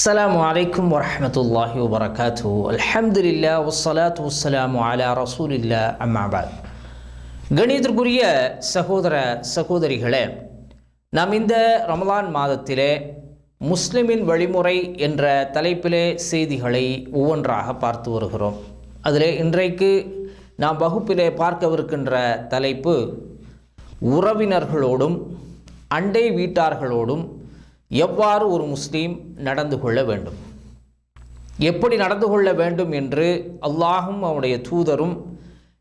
السلام عليكم ورحمة الله وبركاته الحمد لله والصلاة والسلام على رسول الله أما بعد கணிதற்குரிய சகோதர சகோதரிகளே நாம் இந்த ரமலான் மாதத்திலே முஸ்லிமின் வழிமுறை என்ற தலைப்பிலே செய்திகளை ஒவ்வொன்றாக பார்த்து வருகிறோம் அதிலே இன்றைக்கு நாம் வகுப்பிலே பார்க்கவிருக்கின்ற தலைப்பு உறவினர்களோடும் அண்டை வீட்டார்களோடும் எவ்வாறு ஒரு முஸ்லீம் நடந்து கொள்ள வேண்டும்? எப்படி நடந்து கொள்ள வேண்டும் என்று அல்லாஹும் அவனுடைய தூதரும்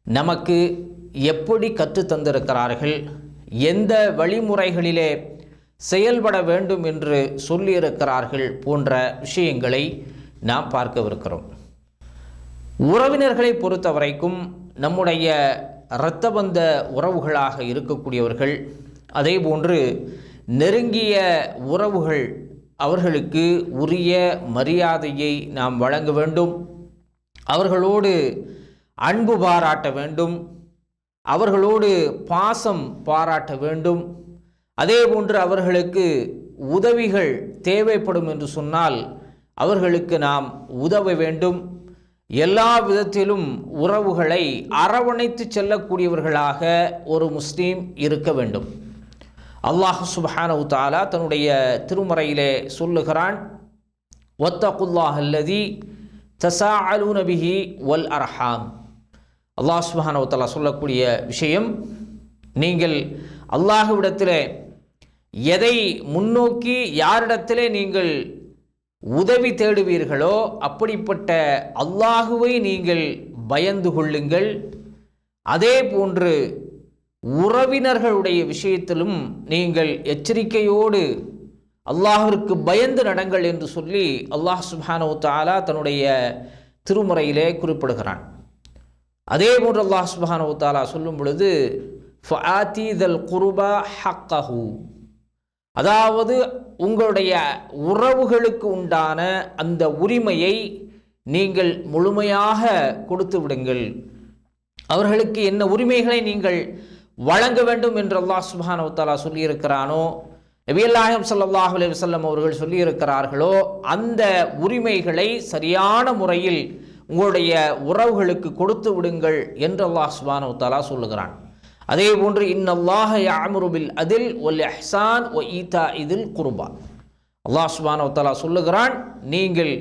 நமக்கு எப்படி கற்றுத் தந்திருக்கிறார்கள்? எந்த வழிமுறைகளிலே செயல்பட வேண்டும் என்று சொல்லியிருக்கிறார்கள் போன்ற விஷயங்களை நாம் பார்க்கவிருக்கிறோம். உறவினர்களை பொறுத்த வரைக்கும் நம்முடைய இரத்தபந்த உறவுகளாக இருக்கக்கூடியவர்கள் அதே போன்று நெருங்கிய உறவுகள் அவர்களுக்கு உரிய மரியாதையை நாம் வழங்க வேண்டும். அவர்களோடு அன்பு பாராட்ட வேண்டும். அவர்களோடு பாசம் பாராட்ட வேண்டும். அதே போன்று அவர்களுக்கு உதவிகள் தேவைப்படும் என்று சொன்னால் அவர்களுக்கு நாம் உதவ வேண்டும். எல்லா விதத்திலும் உறவுகளை அரவணைத்து செல்லக்கூடியவர்களாக ஒரு முஸ்லீம் இருக்க வேண்டும். அல்லாஹ் சுபஹானவு தாலா தன்னுடைய திருமறையிலே சொல்லுகிறான் ஒத்தகுல்லாஹ் அல்லதி தசா அலு நபிஹி வல் அர்ஹாம். அல்லாஹ் சுபஹானவு தாலா சொல்லக்கூடிய விஷயம் நீங்கள் அல்லாஹுவிடத்திலே எதை முன்னோக்கி யாரிடத்திலே நீங்கள் உதவி தேடுவீர்களோ அப்படிப்பட்ட அல்லாஹுவை நீங்கள் பயந்து கொள்ளுங்கள். அதே போன்று உறவினர்களுடைய விஷயத்திலும் நீங்கள் எச்சரிக்கையோடு அல்லாஹிற்கு பயந்து நடங்கள் என்று சொல்லி அல்லாஹ் சுபானோ தாலா தன்னுடைய திருமுறையிலே குறிப்பிடுகிறான். அதே போன்று அல்லாஹ் சுபானோ தாலா சொல்லும் பொழுது ஃபஆத்தீதல் குருபா ஹக்கஹூ. அதாவது உங்களுடைய உறவுகளுக்கு உண்டான அந்த உரிமையை நீங்கள் முழுமையாக கொடுத்து விடுங்கள். அவர்களுக்கு என்ன உரிமைகளை நீங்கள் வழங்க வேண்டும் என்று அல்லாஹ் சுபானவத்தாலா சொல்லியிருக்கிறானோ? நபியல்லாஹம் சல்லாஹ் அலி வல்லம் அவர்கள் சொல்லியிருக்கிறார்களோ அந்த உரிமைகளை சரியான முறையில் உங்களுடைய உறவுகளுக்கு கொடுத்து விடுங்கள் என்று அல்லாஹ் சுபானவத்தாலா சொல்லுகிறான். அதே போன்று இன்னல்லாஹ யாமுருபில் அதில் ஒல் எஹ்சான் ஒ ஈதா இதில் குருபா. அல்லாஹ் சுபானவத்தாலா சொல்லுகிறான் நீங்கள்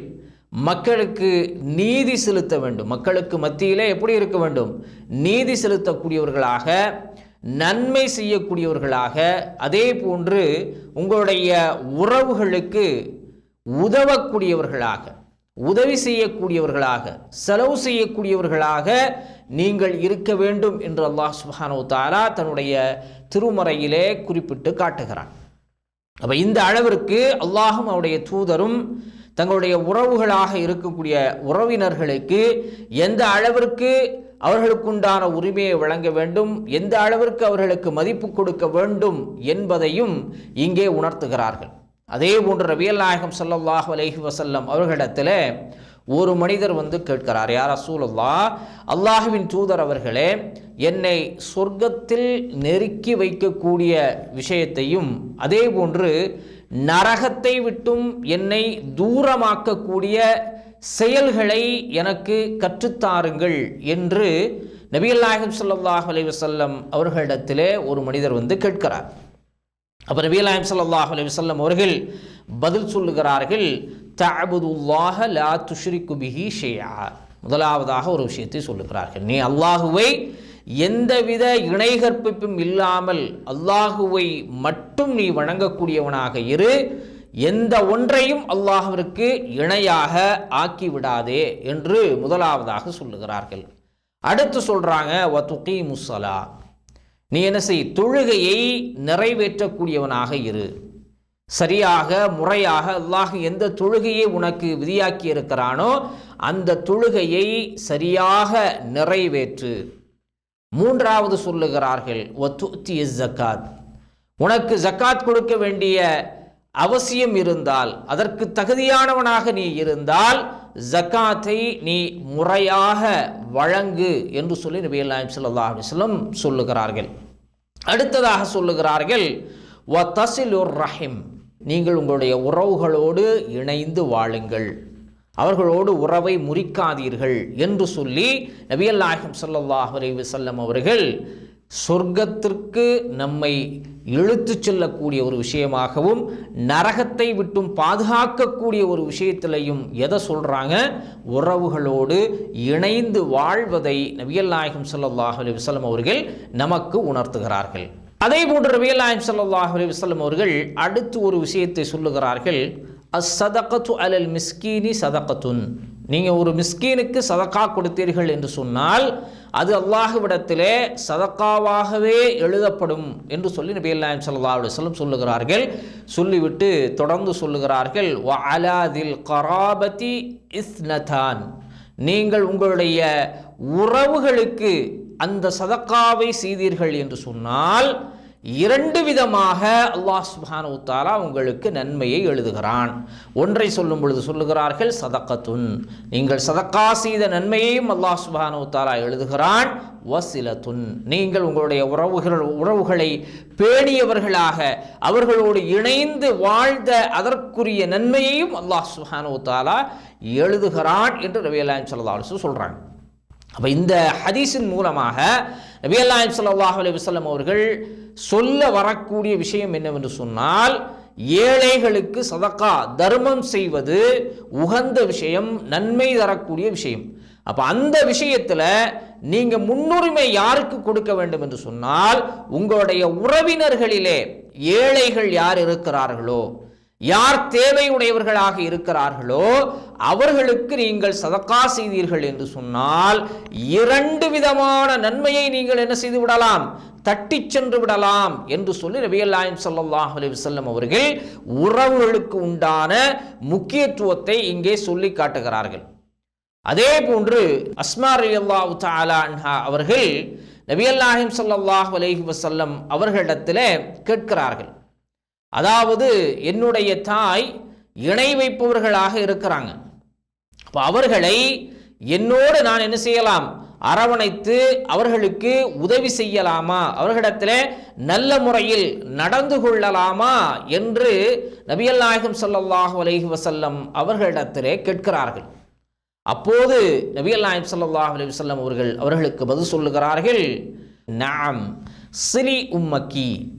மக்களுக்கு நீதி செலுத்த வேண்டும். மக்களுக்கு மத்தியிலே எப்படி இருக்க வேண்டும்? நீதி செலுத்தக்கூடியவர்களாக நன்மை செய்யக்கூடியவர்களாக அதே போன்று உங்களுடைய உறவுகளுக்கு உதவக்கூடியவர்களாக உதவி செய்யக்கூடியவர்களாக செலவு செய்யக்கூடியவர்களாக நீங்கள் இருக்க வேண்டும் என்று அல்லாஹ் சுஹானோ தாலா தன்னுடைய திருமறையிலே குறிப்பிட்டு காட்டுகிறான். அப்போ இந்த அளவிற்கு அல்லாஹும் அவருடைய தூதரும் தங்களுடைய உறவுகளாக இருக்கக்கூடிய உறவினர்களுக்கு எந்த அளவிற்கு அவர்களுக்குண்டான உரிமையை வழங்க வேண்டும். எந்த அளவிற்கு அவர்களுக்கு மதிப்பு கொடுக்க வேண்டும் என்பதையும் இங்கே உணர்த்துகிறார்கள். அதே போன்று ரவியல் நாயகம் சல்லாஹ் அலஹி வசல்லம் அவர்களிடத்தில் ஒரு மனிதர் வந்து கேட்கிறார் யார் அசூலல்லா அல்லாஹுவின் தூதர் அவர்களே என்னை சொர்க்கத்தில் நெருக்கி வைக்கக்கூடிய விஷயத்தையும் அதே போன்று நரகத்தை விட்டும் என்னை தூரமாக்கக்கூடிய செயல்களை எனக்கு கற்றுத்தாருங்கள் என்று நபியல்லாஹிம் சல்லாஹ் அலி வசல்லம் அவர்களிடத்திலே ஒரு மனிதர் வந்து கேட்கிறார். அப்போ நபிகள் நாயகம் சல்லாஹ் அலி வசல்லம் அவர்கள் பதில் சொல்லுகிறார்கள் தபுதுல்லாஹ லா துஷ்ரிக்கு பிஹி ஷேயா முதலாவதாக ஒரு விஷயத்தை சொல்லுகிறார்கள். நீ அல்லாஹுவை எந்தவித இணை கற்பிப்பும் இல்லாமல் அல்லாஹுவை மட்டும் நீ வணங்கக்கூடியவனாக இரு. எந்த ஒன்றையும் அல்லாஹிற்கு இணையாக ஆக்கிவிடாதே என்று முதலாவதாக சொல்லுகிறார்கள். அடுத்து சொல்கிறாங்க வத்துக்கி முசலா நீ என்ன செய் தொழுகையை நிறைவேற்றக்கூடியவனாக இரு. சரியாக முறையாக அல்லாஹ் எந்த தொழுகையை உனக்கு விதியாக்கி இருக்கிறானோ அந்த தொழுகையை சரியாக நிறைவேற்று. மூன்றாவது சொல்லுகிறார்கள் ஒத்துத்தி ஜக்காத் உனக்கு ஜக்காத் கொடுக்க வேண்டிய அவசியம் இருந்தால் அதற்கு தகுதியானவனாக நீ இருந்தால் ஜக்காத்தை நீ முறையாக வழங்கு என்று சொல்லி நபி அல்லாஹ் சல்லா அலிஸ்லம் சொல்லுகிறார்கள். அடுத்ததாக சொல்லுகிறார்கள் வ தசிலுர் ரஹிம். நீங்கள் உங்களுடைய உறவுகளோடு இணைந்து வாழுங்கள். அவர்களோடு உறவை முறிக்காதீர்கள் என்று சொல்லி நபியல் நாயகம் சல்லாஹ் அலைஹி வஸல்லம் அவர்கள் சொர்க்கத்திற்கு நம்மை இழுத்துச் செல்லக்கூடிய ஒரு விஷயமாகவும் நரகத்தை விட்டும் பாதுகாக்கக்கூடிய ஒரு விஷயத்திலையும் எதை சொல்கிறாங்க உறவுகளோடு இணைந்து வாழ்வதை நபியல் நாயகம் ஸல்லல்லாஹு அலி வசலம் அவர்கள் நமக்கு உணர்த்துகிறார்கள். அதே போன்று நபியல் நாயகம் ஸல்லல்லாஹு அலி வசலம் அவர்கள் அடுத்து ஒரு விஷயத்தை சொல்லுகிறார்கள். அஸ் சதகத்து அலல் மிஸ்கீனி சதகத்துன். நீங்கள் ஒரு மிஸ்கீனுக்கு சதக்கா கொடுத்தீர்கள் என்று சொன்னால் அது அல்லாஹுவிடத்திலே சதக்காவாகவே எழுதப்படும் என்று சொல்லி நபி அல்லாஹ் சல்லா அலுவலம் சொல்லுகிறார்கள். சொல்லிவிட்டு தொடர்ந்து சொல்லுகிறார்கள் வ அலாதில் கராபதி இஸ்னதான். நீங்கள் உங்களுடைய உறவுகளுக்கு அந்த சதக்காவை செய்தீர்கள் என்று சொன்னால் இரண்டு விதமாக அல்லாஹ் சுபானு தாலா உங்களுக்கு நன்மையை எழுதுகிறான். ஒன்றை சொல்லும் பொழுது சொல்லுகிறார்கள் சதக்கத்துன். நீங்கள் சதக்கா செய்த நன்மையையும் அல்லாஹ் சுபானு தாலா எழுதுகிறான் வசிலத்துன். நீங்கள் உங்களுடைய உறவுகள் உறவுகளை பேணியவர்களாக அவர்களோடு இணைந்து வாழ்ந்த அதற்குரிய நன்மையையும் அல்லாஹ் சுபானு தாலா எழுதுகிறான் என்று ரவி அல்லாஹ் சொல்கிறாங்க அப்போ இந்த ஹதீஸின் மூலமாக நபி அல்லாஹ் சல்லாஹ் அலி வஸல்லம் அவர்கள் சொல்ல வரக்கூடிய விஷயம் என்னவென்று சொன்னால் ஏழைகளுக்கு சதக்கா தர்மம் செய்வது உகந்த விஷயம் நன்மை தரக்கூடிய விஷயம். அப்போ அந்த விஷயத்தில் நீங்கள் முன்னுரிமை யாருக்கு கொடுக்க வேண்டும் என்று சொன்னால் உங்களுடைய உறவினர்களிலே ஏழைகள் யார் இருக்கிறார்களோ யார் தேவையுடையவர்களாக இருக்கிறார்களோ அவர்களுக்கு நீங்கள் சதக்கா செய்தீர்கள் என்று சொன்னால் இரண்டு விதமான நன்மையை நீங்கள் என்ன செய்து விடலாம்? தட்டிச் சென்று விடலாம் என்று சொல்லி நபியல்லாயம் சல்லாஹ் அலைஹி வஸல்லம் அவர்கள் உறவுகளுக்கு உண்டான முக்கியத்துவத்தை இங்கே சொல்லி காட்டுகிறார்கள். அதே போன்று அஸ்மா ரலியல்லாஹு தாலா அன்ஹா அவர்கள் நபியல்லாஹிம் சல்லாஹ் அலஹி வசல்லம் அவர்களிடத்தில் கேட்கிறார்கள். அதாவது என்னுடைய தாய் இணை வைப்பவர்களாக இருக்கிறாங்க. அப்போ அவர்களை என்னோடு நான் என்ன செய்யலாம்? அரவணைத்து அவர்களுக்கு உதவி செய்யலாமா? அவர்களிடத்தில் நல்ல முறையில் நடந்து கொள்ளலாமா? என்று நபியல் நாயகம் சல்லாஹு அலஹி வசல்லம் அவர்களிடத்திலே கேட்கிறார்கள். அப்போது நபியல் நாயகம் சல்லாஹ் அலி வல்லம் அவர்கள் அவர்களுக்கு பதில் சொல்லுகிறார்கள் நாம் சிலி உம்மக்கி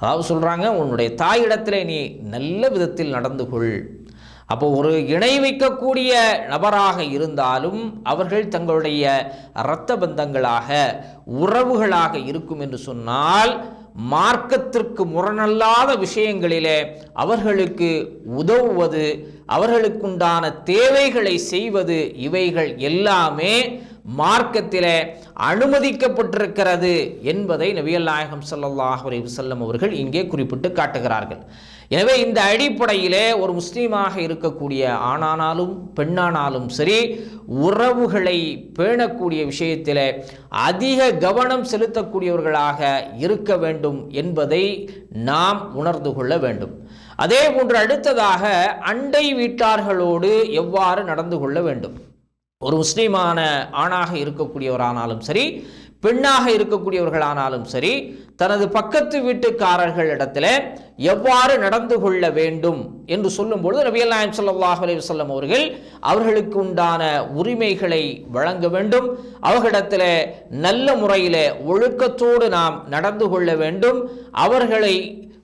அதாவது சொல்கிறாங்க உன்னுடைய தாயிடத்திலே நீ நல்ல விதத்தில் நடந்து கொள் அப்போ ஒரு இணை வைக்கக்கூடிய நபராக இருந்தாலும் அவர்கள் தங்களுடைய இரத்த பந்தங்களாக உறவுகளாக இருக்கும் என்று சொன்னால் மார்க்கத்திற்கு முரணல்லாத விஷயங்களிலே அவர்களுக்கு உதவுவது அவர்களுக்குண்டான தேவைகளை செய்வது இவைகள் எல்லாமே மார்க்கத்திலே அனுமதிக்கப்பட்டிருக்கிறது என்பதை நபியல் நாயகம் சல்லாஹ் அலைஹி அவர்கள் இங்கே குறிப்பிட்டு காட்டுகிறார்கள். எனவே இந்த அடிப்படையிலே ஒரு முஸ்லீமாக இருக்கக்கூடிய ஆணானாலும் பெண்ணானாலும் சரி உறவுகளை பேணக்கூடிய விஷயத்தில் அதிக கவனம் செலுத்தக்கூடியவர்களாக இருக்க வேண்டும் என்பதை நாம் உணர்ந்து கொள்ள வேண்டும். அதே போன்று அடுத்ததாக அண்டை வீட்டார்களோடு எவ்வாறு நடந்து கொள்ள வேண்டும்? ஒரு முஸ்லீமான ஆணாக இருக்கக்கூடியவரானாலும் சரி பெண்ணாக இருக்கக்கூடியவர்களானாலும் சரி தனது பக்கத்து வீட்டுக்காரர்களிடத்தில் எவ்வாறு நடந்து கொள்ள வேண்டும் என்று சொல்லும்பொழுது நபியல் நாயம் சல்லாஹ் அலி வல்லம் அவர்கள் அவர்களுக்கு உண்டான உரிமைகளை வழங்க வேண்டும். அவர்களிடத்தில் நல்ல முறையில் ஒழுக்கத்தோடு நாம் நடந்து கொள்ள வேண்டும். அவர்களை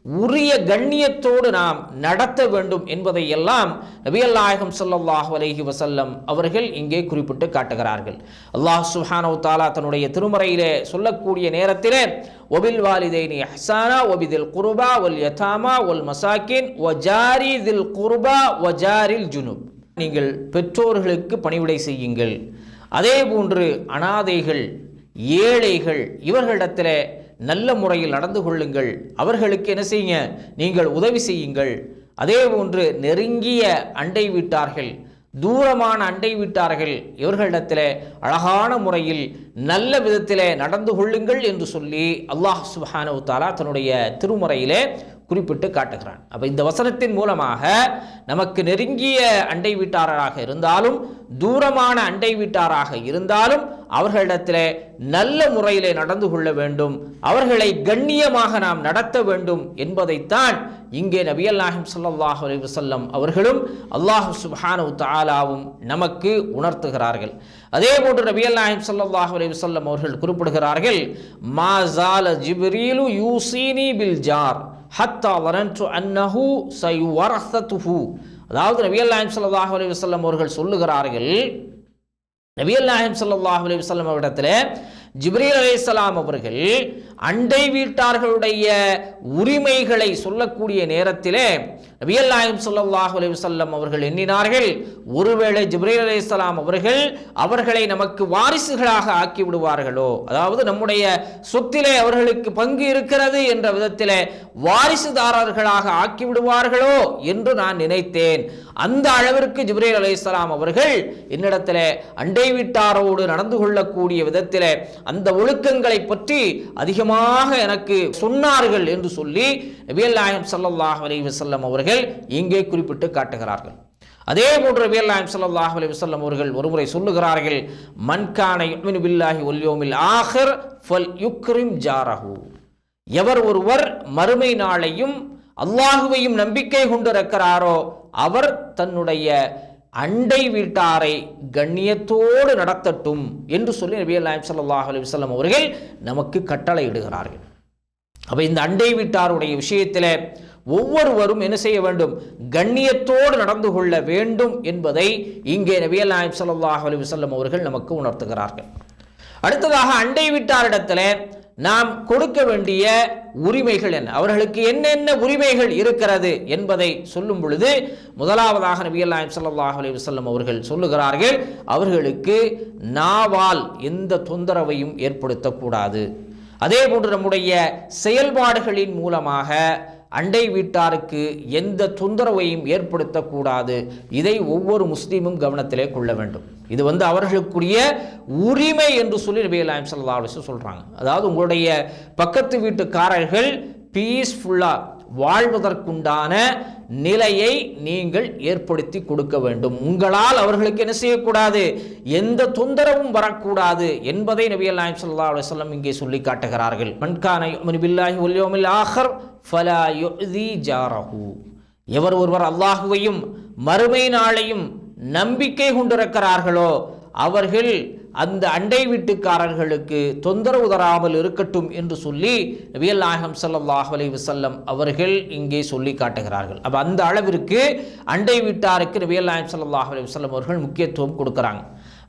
உரிய கண்ணியத்தோடு நாம் நடத்த வேண்டும் என்பதை எல்லாம் நபியல் நாயகம் ஸல்லல்லாஹு அலைஹி வஸல்லம் அவர்கள் இங்கே குறிப்பிட்டு காட்டுகிறார்கள். அல்லாஹ் சுஹானவ் தாலா தன்னுடைய திருமறையிலே சொல்லக்கூடிய நேரத்திலே ஒபில் வாலிதைனி ஹசானா ஒபிதில் குருபா ஒல் யதாமா ஒல் மசாக்கின் ஒ ஜாரி தில் குருபா ஒ ஜாரில் ஜுனுப். நீங்கள் பெற்றோர்களுக்கு பணிவிடை செய்யுங்கள். அதே போன்று அனாதைகள் ஏழைகள் இவர்களிடத்தில் நல்ல முறையில் நடந்து கொள்ளுங்கள். அவர்களுக்கு என்ன செய்யுங்க? நீங்கள் உதவி செய்யுங்கள். அதே போன்று நெருங்கிய அண்டை வீட்டார்கள் தூரமான அண்டை வீட்டார்கள் இவர்களிடத்தில் அழகான முறையில் நல்ல விதத்திலே நடந்து கொள்ளுங்கள் என்று சொல்லி அல்லாஹ் சுப்ஹானஹு தாலா தன்னுடைய திருமுறையிலே குறிப்பிட்டு காட்டுகிறான். அப்போ இந்த வசனத்தின் மூலமாக நமக்கு நெருங்கிய அண்டை வீட்டாரராக இருந்தாலும் தூரமான அண்டை வீட்டாராக இருந்தாலும் அவர்களிடத்தில் நல்ல முறையில் நடந்து கொள்ள வேண்டும். அவர்களை கண்ணியமாக நாம் நடத்த வேண்டும் என்பதைத்தான் இங்கே நபியல் நாஹிம் சல்லாஹ் அலி வசல்லம் அவர்களும் அல்லாஹ் சுப்ஹானஹு தாலாவும் நமக்கு உணர்த்துகிறார்கள். அதே போன்று நபியல் நாஹிம் சல்லாஹ் அலி வசல்லம் அவர்கள் குறிப்பிடுகிறார்கள் மா ஜால ஜிப்ரீலு யூசீனி பில் ஜார். ஹத்தா வரன்து அன்னஹு சயுவரசத்துஹு அதாவது நபியல் நாயகம் ஸல்லல்லாஹு அலி வல்லம் அவர்கள் சொல்லுகிறார்கள் நபியல் நாயகம் ஸல்லல்லாஹு அலி வல்லம் அவரிடத்தில் ஜிப்ரீல் அலி அவர்கள் அண்டை வீட்டார்களுடைய உரிமைகளை சொல்லக்கூடிய நேரத்திலே நபியல் நாயகம் ஸல்லல்லாஹு அவர்கள் எண்ணினார்கள். ஒருவேளை ஜிப்ரீல் அலைஹிஸ்ஸலாம் அவர்கள் அவர்களை நமக்கு வாரிசுகளாக ஆக்கி விடுவார்களோ? அதாவது நம்முடைய சொத்திலே அவர்களுக்கு பங்கு இருக்கிறது என்ற விதத்திலே வாரிசுதாரர்களாக ஆக்கி விடுவார்களோ என்று நான் நினைத்தேன். அந்த அளவிற்கு ஜிப்ரீல் அலைஹிஸ்ஸலாம் அவர்கள் என்னிடத்தில் அண்டை வீட்டாரோடு நடந்து கொள்ளக்கூடிய விதத்தில் அந்த ஒழுக்கங்களை பற்றி அதிகமாக அதிகமாக எனக்கு சொன்னார்கள் என்று சொல்லி நபியல் நாயகம் ஸல்லல்லாஹு அலைஹி வஸல்லம் அவர்கள் இங்கே குறிப்பிட்டு காட்டுகிறார்கள். அதே போன்று நபியல் நாயகம் ஸல்லல்லாஹு அலைஹி வஸல்லம் அவர்கள் ஒருமுறை சொல்லுகிறார்கள் மன்கானை யுமினு பில்லாஹி வல் யௌமில் ஃபல் யுக்ரிம் ஜாரஹு. எவர் ஒருவர் மறுமை நாளையும் அல்லாஹுவையும் நம்பிக்கை கொண்டிருக்கிறாரோ அவர் தன்னுடைய அண்டை வீட்டாரை கண்ணியத்தோடு நடத்தட்டும் என்று சொல்லி நபி நாயம் சல்லாஹ் அலி வல்லம் அவர்கள் நமக்கு கட்டளை இடுகிறார்கள் அப்போ இந்த அண்டை வீட்டாருடைய விஷயத்தில் ஒவ்வொருவரும் என்ன செய்ய வேண்டும்? கண்ணியத்தோடு நடந்து கொள்ள வேண்டும் என்பதை இங்கே நபியல் நாயம் சல்லாஹ் அலி வல்லம் அவர்கள் நமக்கு உணர்த்துகிறார்கள். அடுத்ததாக அண்டை வீட்டாரிடத்தில் நாம் கொடுக்க வேண்டிய உரிமைகள் என்ன? அவர்களுக்கு என்னென்ன உரிமைகள் இருக்கிறது என்பதை சொல்லும் பொழுது முதலாவதாக நபி அல்லாஹ் சல்லாஹ் அலி வல்லம் அவர்கள் சொல்லுகிறார்கள் அவர்களுக்கு நாவால் எந்த தொந்தரவையும் ஏற்படுத்தக்கூடாது. அதே போன்று நம்முடைய செயல்பாடுகளின் மூலமாக அண்டை வீட்டாருக்கு எந்த தொந்தரவையும் ஏற்படுத்தக்கூடாது. இதை ஒவ்வொரு முஸ்லீமும் கவனத்திலே கொள்ள வேண்டும். இது வந்து அவர்களுக்குரிய உரிமை என்று சொல்லி நபி அலாம் ஸல்லல்லாஹு அலைஹி அதாவது உங்களுடைய பக்கத்து வீட்டுக்காரர்கள் பீஸ்ஃபுல்லாக வாழ்வதற்குண்டான நிலையை நீங்கள் ஏற்படுத்தி கொடுக்க வேண்டும். உங்களால் அவர்களுக்கு என்ன செய்யக்கூடாது? எந்த தொந்தரவும் வரக்கூடாது என்பதை நபி அல்லாஹ் சல்லா அலைஹி இங்கே சொல்லி காட்டுகிறார்கள். மன்கானை யுமினு பில்லாஹி ஆஹர் ஃபலா யுதி ஜாரஹு. எவர் ஒருவர் அல்லாஹுவையும் மறுமை நாளையும் நம்பிக்கை கொண்டிருக்கிறார்களோ அவர்கள் அந்த அண்டை வீட்டுக்காரர்களுக்கு தொந்தரவு தராமல் இருக்கட்டும் என்று சொல்லி நபியல் நாயகம் சல்லாஹ் அலி வசல்லம் அவர்கள் இங்கே சொல்லி காட்டுகிறார்கள். அப்போ அந்த அளவிற்கு அண்டை வீட்டாருக்கு நபியல் நாயம் சல்லாஹ் அலி வஸல்லம் அவர்கள் முக்கியத்துவம் கொடுக்குறாங்க.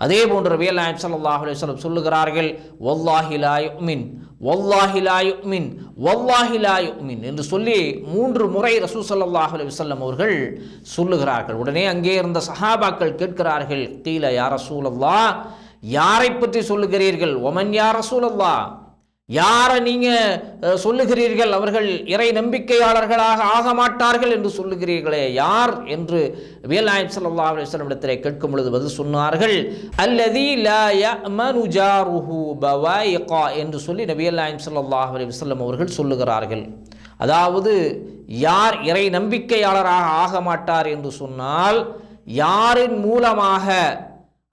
அதே போன்று நபியல் நாயம் சல்லாஹ் அலி வஸல்லம் சொல்லுகிறார்கள் ஒல்லாஹிலாய் மின் யுமின் வல்லாஹி லா யுமின் என்று சொல்லி மூன்று முறை ரசூ சல்லாஹ் அலி வஸல்லம் அவர்கள் சொல்லுகிறார்கள். உடனே அங்கே இருந்த சஹாபாக்கள் கேட்கிறார்கள் தீல யார் ரசூலல்லா யாரை பற்றி சொல்லுகிறீர்கள்? ஒமன் யார் ரசூலல்லாஹ். யாரை நீங்கள் சொல்லுகிறீர்கள்? அவர்கள் இறை நம்பிக்கையாளர்களாக ஆக மாட்டார்கள் என்று சொல்லுகிறீர்களே. யார் என்று நபிகள் நாயகம் ஸல்லல்லாஹு அலைஹி கேட்கும் பொழுது பதில் சொன்னார்கள். அல்லதி என்று சொல்லி நபிகள் நாயகம் ஸல்லல்லாஹு அலைஹி வஸல்லம் அவர்கள் சொல்லுகிறார்கள். அதாவது யார் இறை நம்பிக்கையாளராக ஆக மாட்டார் என்று சொன்னால் யாரின் மூலமாக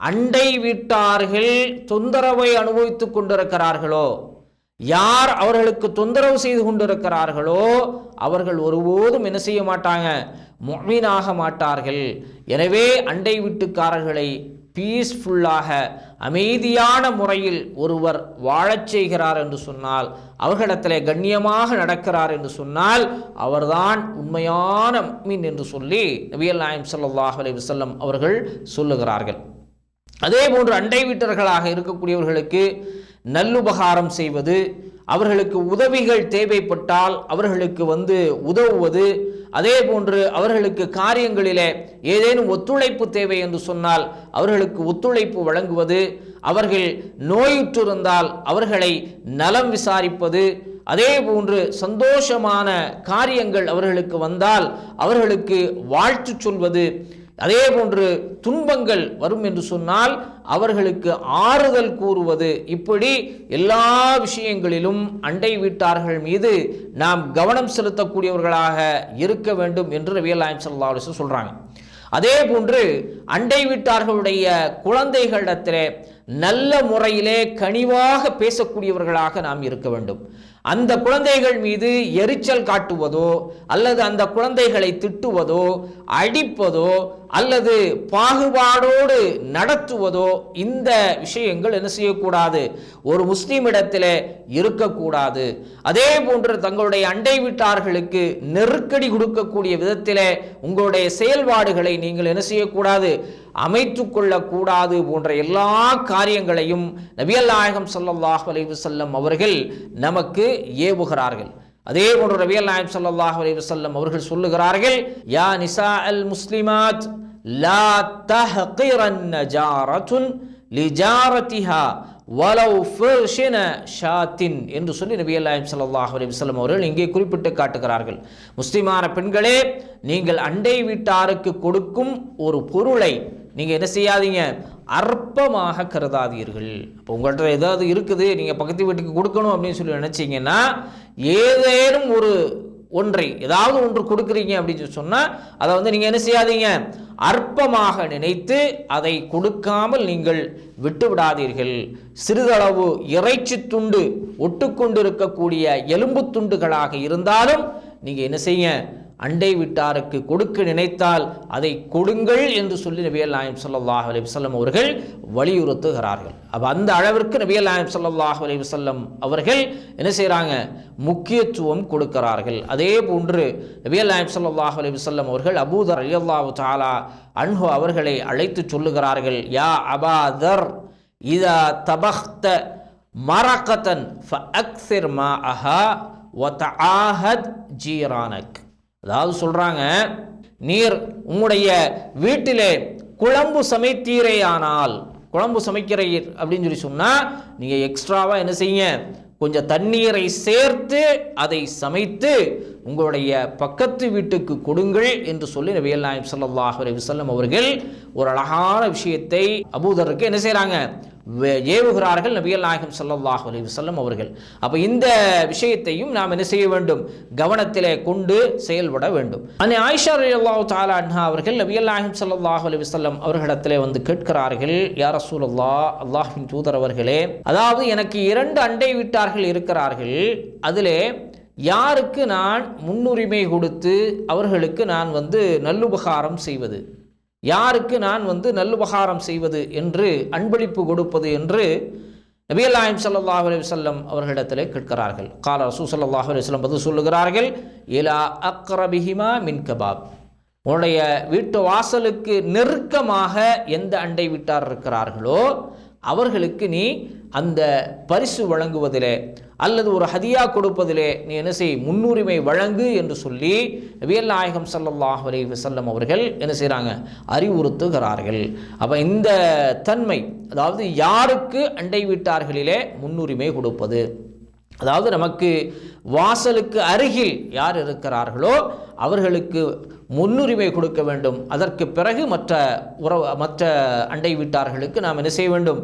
அண்டை வீட்டார்கள் தொந்தரவை அனுபவித்துக் கொண்டிருக்கிறார்களோ? யார் அவர்களுக்கு தொந்தரவு செய்து கொண்டிருக்கிறார்களோ? அவர்கள் ஒருபோதும் என்ன செய்ய மாட்டாங்க? மொமீனாக மாட்டார்கள். எனவே அண்டை வீட்டுக்காரர்களை பீஸ்ஃபுல்லாக அமைதியான முறையில் ஒருவர் வாழச் செய்கிறார் என்று சொன்னால் அவர்களிடத்திலே கண்ணியமாக நடக்கிறார் என்று சொன்னால் அவர்தான் உண்மையான மீன் என்று சொல்லி நபியல் நாயம் சல்லாஹ் அலி வசல்லம் அவர்கள் சொல்லுகிறார்கள். அதே போன்று அண்டை வீட்டர்களாக இருக்கக்கூடியவர்களுக்கு நல்லுபகாரம் செய்வது அவர்களுக்கு உதவிகள் தேவைப்பட்டால் அவர்களுக்கு வந்து உதவுவது அதே போன்று அவர்களுக்கு காரியங்களிலே ஏதேனும் ஒத்துழைப்பு தேவை என்று சொன்னால் அவர்களுக்கு ஒத்துழைப்பு வழங்குவது அவர்கள் நோயுற்றிருந்தால் அவர்களை நலம் விசாரிப்பது அதே போன்று சந்தோஷமான காரியங்கள் அவர்களுக்கு வந்தால் அவர்களுக்கு வாழ்த்து சொல்வது அதே போன்று துன்பங்கள் வரும் என்று சொன்னால் அவர்களுக்கு ஆறுதல் கூறுவது. இப்படி எல்லா விஷயங்களிலும் அண்டை வீட்டார்கள் மீது நாம் கவனம் செலுத்தக்கூடியவர்களாக இருக்க வேண்டும் என்று ரவியல் நாயம் சல்லா சொல்கிறாங்க அதே போன்று அண்டை வீட்டார்களுடைய குழந்தைகளிடத்திலே நல்ல முறையிலே கனிவாக பேசக்கூடியவர்களாக நாம் இருக்க வேண்டும். அந்த குழந்தைகள் மீது எரிச்சல் காட்டுவதோ அல்லது அந்த குழந்தைகளை திட்டுவதோ அடிப்பதோ அல்லது பாகுபாடோடு நடத்துவதோ இந்த விஷயங்கள் என்ன செய்யக்கூடாது? ஒரு முஸ்லீமிடத்தில் இருக்கக்கூடாது. அதே போன்று தங்களுடைய அண்டை வீட்டார்களுக்கு நெருக்கடி கொடுக்கக்கூடிய விதத்தில் உங்களுடைய செயல்பாடுகளை நீங்கள் என்ன செய்யக்கூடாது? அமைத்து கொள்ளக்கூடாது போன்ற எல்லா காரியங்களையும் நபியல் நாயகம் ஸல்லல்லாஹு அலைஹி வஸல்லம் அவர்கள் நமக்கு ஏவுகிறார்கள். அதே போன்று நபியல் நாயகம் சல்லாஹ் அலைவு செல்லம் அவர்கள் சொல்லுகிறார்கள் யா நிசா அல் முஸ்லிமாத் லா தஹ்கிரன் ஜாரத்துன் லிஜாரத்திஹா வலவ் ஃபிர்ஷின ஷாத்தின் என்று சொல்லி நபி அல்லாஹிம் சல்லாஹ் அலி வல்லம் அவர்கள் இங்கே குறிப்பிட்டு காட்டுகிறார்கள். முஸ்லிமான பெண்களே நீங்கள் அண்டை வீட்டாருக்கு கொடுக்கும் ஒரு பொருளை நீங்கள் என்ன செய்யாதீங்க? அற்பமாக கருதாதீர்கள். இப்போ உங்கள்கிட்ட ஏதாவது இருக்குது நீங்கள் பக்கத்து வீட்டுக்கு கொடுக்கணும் அப்படின்னு சொல்லி நினச்சிங்கன்னா ஏதேனும் ஒரு ஒன்றை ஏதாவது ஒன்று கொடுக்குறீங்க அப்படின்னு சொல்லி சொன்னால் அதை வந்து நீங்கள் என்ன செய்யாதீங்க? அற்பமாக நினைத்து அதை கொடுக்காமல் நீங்கள் விட்டு விடாதீர்கள் சிறிதளவு இறைச்சி துண்டு ஒட்டுக்கொண்டு இருக்கக்கூடிய எலும்பு துண்டுகளாக இருந்தாலும் நீங்கள் என்ன செய்ய அண்டை விட்டாருக்கு கொடுக்க நினைத்தால் அதை கொடுங்கள் என்று சொல்லி நபியல் நாயம் சல்லாஹ் அலி வல்லம் அவர்கள் வலியுறுத்துகிறார்கள். அப்போ அந்த அளவிற்கு நபியல் நாயம் சல்லாஹ் அலி வல்லம் அவர்கள் என்ன செய்கிறாங்க முக்கியத்துவம் கொடுக்கிறார்கள். அதே போன்று நபியல் நாயம் சல்லாஹ் அலி வல்லம் அவர்கள் அபூதர் ரலியல்லாஹு தஆலா அன்ஹு அவர்களை அழைத்து சொல்லுகிறார்கள். யா அபாதர் இதா தபக்த மரக்கத்தன் ஃபஅக்ஸிர் மா அஹா வதஆஹத் ஜீரானக். அதாவது சொல்கிறாங்க நீர் உங்களுடைய வீட்டிலே குழம்பு சமைத்தீரேயானால் குழம்பு சமைக்கிறீர் அப்படின்னு சொல்லி சொன்னால் நீங்கள் எக்ஸ்ட்ராவாக என்ன செய்யுங்க? கொஞ்சம் தண்ணீரை சேர்த்து அதை சமைத்து உங்களுடைய பக்கத்து வீட்டுக்கு கொடுங்கள் என்று சொல்லி நபியல் நாயம் சல்லாஹ் அலி வல்லம் அவர்கள் ஒரு அழகான விஷயத்தை அபூதருக்கு என்ன செய்கிறாங்க ஏவுகிறார்கள் நபியல் நாயகம் சல்லாஹ் அலி வல்லம் அவர்கள். அப்போ இந்த விஷயத்தையும் நாம் என்ன செய்ய வேண்டும்? கவனத்திலே கொண்டு செயல்பட வேண்டும். அன்னை ஆயிஷா அலி அல்லாஹ் தாலா அன்ஹா அவர்கள் நபியல் நாயகம் சல்லாஹ் அலி வல்லம் அவர்களிடத்திலே வந்து கேட்கிறார்கள் யா அல்லா அல்லாஹின் தூதர் அவர்களே அதாவது எனக்கு இரண்டு அண்டை வீட்டார்கள் இருக்கிறார்கள். அதிலே யாருக்கு நான் முன்னுரிமை கொடுத்து அவர்களுக்கு நான் வந்து நல்லுபகாரம் செய்வது? யாருக்கு நான் வந்து நல்லுபகாரம் செய்வது என்று அன்பளிப்பு கொடுப்பது என்று நபியல்லாஹிம் சல்லாஹ் அலி வல்லம் அவர்களிடத்திலே கேட்கிறார்கள். கால ரசூ சல்லாஹ் அலி வல்லம் பதில் சொல்லுகிறார்கள் இலா அக்ரபிஹிமா மின் கபாப். உன்னுடைய வீட்டு வாசலுக்கு நெருக்கமாக எந்த அண்டை வீட்டார் இருக்கிறார்களோ அவர்களுக்கு நீ அந்த பரிசு வழங்குவதிலே அல்லது ஒரு ஹதியா கொடுப்பதிலே நீ என்ன செய் முன்னுரிமை வழங்கு என்று சொல்லி நபியல் நாயகம் ஸல்லல்லாஹு அலைஹி அவர்கள் என்ன செய்கிறாங்க அறிவுறுத்துகிறார்கள். அப்போ இந்த தன்மை அதாவது யாருக்கு அண்டை வீட்டார்களிலே முன்னுரிமை கொடுப்பது? அதாவது நமக்கு வாசலுக்கு அருகில் யார் இருக்கிறார்களோ அவர்களுக்கு முன்னுரிமை கொடுக்க வேண்டும். அதற்கு பிறகு மற்ற உறவு மற்ற அண்டை வீட்டார்களுக்கு நாம் என்ன செய்ய வேண்டும்?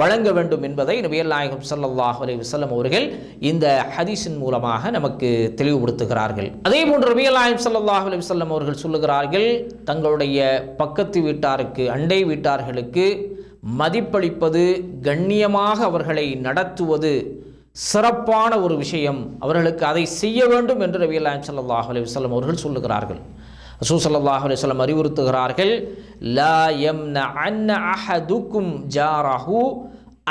வழங்க வேண்டும் என்பதை நபியல் நாயகம் சல்லாஹ் அலி வஸல்லம் அவர்கள் இந்த ஹதீஸின் மூலமாக நமக்கு தெளிவுபடுத்துகிறார்கள். அதே போன்று நபியல் நாயகம் சல்லாஹ் அலி வஸல்லம் அவர்கள் சொல்லுகிறார்கள் தங்களுடைய பக்கத்து வீட்டாருக்கு அண்டை வீட்டார்களுக்கு மதிப்பளிப்பது கண்ணியமாக அவர்களை நடத்துவது சிறப்பான ஒரு விஷயம். அவர்களுக்கு அதை செய்ய வேண்டும் என்று நபி அல்லாஹ் ஸல்லல்லாஹு அலைஹி அவர்கள் சொல்லுகிறார்கள். ரசூ சல்லாஹ் அலி வல்லம் அறிவுறுத்துகிறார்கள் லா எம் அன்ன அஹதுக்கும் ஜாரஹு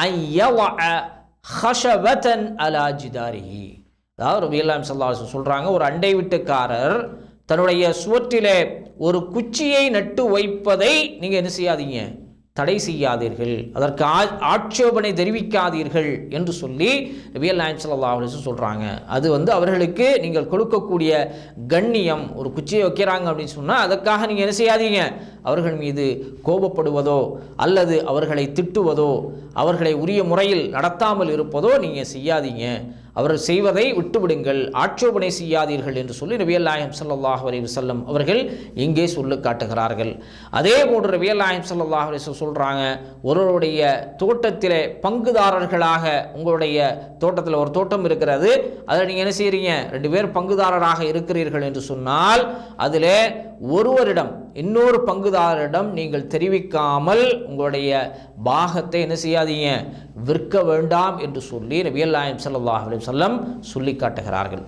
அன் யவஅ ஹஷபதன் அலா ஜிதாரிஹி அதாவது ரபி அல்லாஹ் சொல்கிறாங்க ஒரு அண்டை வீட்டுக்காரர் தன்னுடைய சுவற்றிலே ஒரு குச்சியை நட்டு வைப்பதை நீங்கள் என்ன செய்யாதீங்க. தடை செய்யாதீர்கள். அதற்கு ஆ- ஆட்சேபனை தெரிவிக்காதீர்கள் என்று சொல்லி நபியல் நாயம் ஸல்லல்லாஹு அலைஹி சொல்கிறாங்க அது வந்து அவர்களுக்கு நீங்கள் கொடுக்கக்கூடிய கண்ணியம் ஒரு குச்சியை வைக்கிறாங்க அப்படின்னு சொன்னால் அதற்காக நீங்கள் என்ன செய்யாதீங்க? அவர்கள் மீது கோபப்படுவதோ அல்லது அவர்களை திட்டுவதோ அவர்களை உரிய முறையில் நடத்தாமல் இருப்பதோ நீங்கள் செய்யாதீங்க. அவர் செய்வதை விட்டுவிடுங்கள் ஆட்சேபனை செய்யாதீர்கள் என்று சொல்லி நபியல் நாயம் ஸல்லல்லாஹு அலைஹி வஸல்லம் அவர்கள் இங்கே சொல்லு காட்டுகிறார்கள். அதே போன்று நபியல் நாயம் ஸல்லல்லாஹு அலைஹி சொல்கிறாங்க ஒருவருடைய தோட்டத்தில் பங்குதாரர்களாக உங்களுடைய தோட்டத்தில் ஒரு தோட்டம் இருக்கிறது அதில் நீங்கள் என்ன செய்கிறீங்க ரெண்டு பேர் பங்குதாரராக இருக்கிறீர்கள் என்று சொன்னால் அதில் ஒருவரிடம் இன்னொரு பங்குதாரரிடம் நீங்கள் தெரிவிக்காமல் உங்களுடைய பாகத்தை என்ன செய்யாதீங்க? விற்க வேண்டாம் என்று சொல்லி நபியல் சல்லாஹ் அலி வசல்லம் சொல்லி காட்டுகிறார்கள்.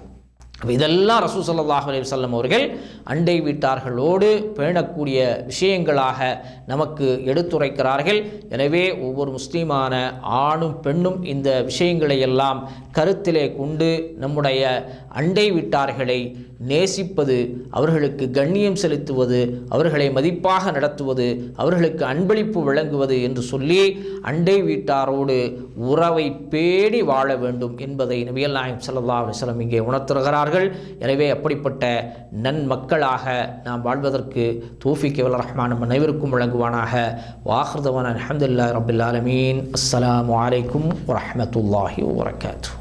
இதெல்லாம் ரசூ சல்லாஹ் அலி வல்லம் அவர்கள் அண்டை வீட்டார்களோடு பேணக்கூடிய விஷயங்களாக நமக்கு எடுத்துரைக்கிறார்கள். எனவே ஒவ்வொரு முஸ்லீமான ஆணும் பெண்ணும் இந்த விஷயங்களை எல்லாம் கருத்திலே கொண்டு நம்முடைய அண்டை வீட்டார்களை நேசிப்பது அவர்களுக்கு கண்ணியம் செலுத்துவது அவர்களை மதிப்பாக நடத்துவது அவர்களுக்கு அன்பளிப்பு வழங்குவது என்று சொல்லி அண்டை வீட்டாரோடு உறவை பேடி வாழ வேண்டும் என்பதை நபியல் நாயம் சல்லா அலைஹி இங்கே உணர்த்துகிறார் உணர்த்துகிறார்கள் எனவே அப்படிப்பட்ட நன்மக்களாக நாம் வாழ்வதற்கு தூஃபிக்கு வல்ல ரஹ்மான் நம் அனைவருக்கும் வழங்குவானாக. வாஹ்ரதவான் அஹமதுல்லா ரபுல்லாலமீன் அஸ்லாம் வலைக்கும் வரமத்துல்லாஹி வரகாத்து